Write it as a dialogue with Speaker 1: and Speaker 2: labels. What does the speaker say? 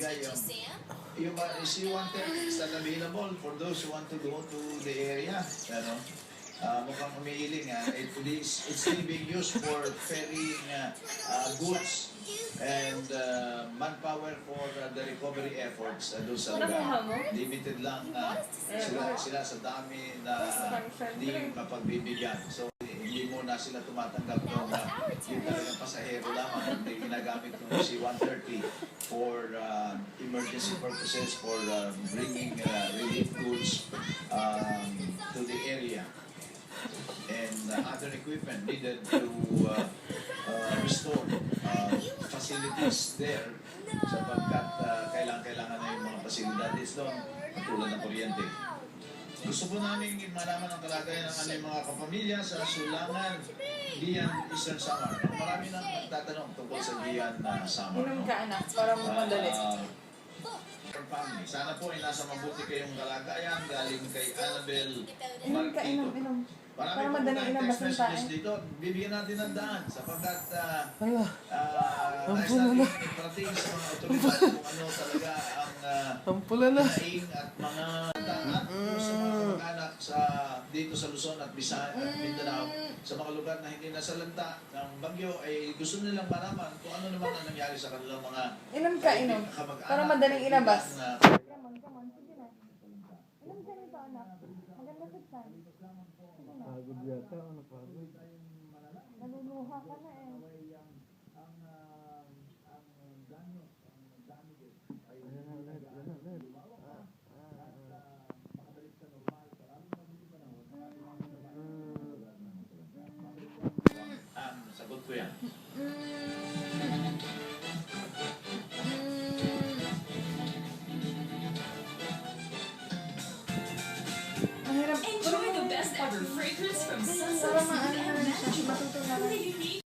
Speaker 1: bigay yung yung uh, C-110 is not available for those who want to go to the area. Ano? Uh, mukhang umiiling. Uh, it is, it's still being used for ferrying uh, uh, goods and uh, manpower for uh, the recovery efforts uh, doon sa lugar. Limited lang na sila, sila sa dami na hindi mapagbibigyan. So, muna sila tumatanggap ng uh, yung talagang pasahero lamang. Hindi ginagamit ng C-130 for uh, emergency purposes, for uh, bringing uh, relief goods um, to the area and uh, other equipment needed to uh, uh, restore uh, facilities there sapagkat uh, kailangan-kailangan na yung mga fasilidades doon tulad ng kuryente. Gusto po namin malaman ang kalagayan ng aming mga kapamilya sa Sulangan, Dian, Eastern Samar. Marami nang nagtatanong tungkol sa Dian na Samar.
Speaker 2: Inom
Speaker 1: no?
Speaker 2: ka anak, para madali.
Speaker 1: Ah, your family. Sana po ay nasa mabuti kayong kalagayan galing kay Annabel
Speaker 2: Inom ka, inom, inom.
Speaker 1: Marami
Speaker 2: Para madali inom,
Speaker 1: text messages
Speaker 2: tayo.
Speaker 1: dito. Bibigyan natin ng daan sapagkat uh,
Speaker 3: Ala,
Speaker 1: uh,
Speaker 3: Ang
Speaker 1: nais
Speaker 3: pula
Speaker 1: natin
Speaker 3: na.
Speaker 1: iparating sa mga otoridad kung ano talaga ang uh,
Speaker 3: ang pula na.
Speaker 1: naing at mga at sa mga kamag-anak sa dito sa Luzon at Visayas at Mindanao sa mga lugar na hindi nasalanta ng bagyo ay gusto nilang malaman kung ano naman ang nangyari sa kanilang mga
Speaker 2: Inom ka, inom. Para madaling ilabas.
Speaker 1: na-
Speaker 2: Come on, come on, sige ka nito anak. Maganda sa chan. Sige na.
Speaker 3: Pagod yata, ano pagod.
Speaker 2: Naluluha ka na eh.
Speaker 3: Ayan na ulit, ayan na ulit.
Speaker 1: ang sagot ko yan.
Speaker 4: Fragrance from Sunset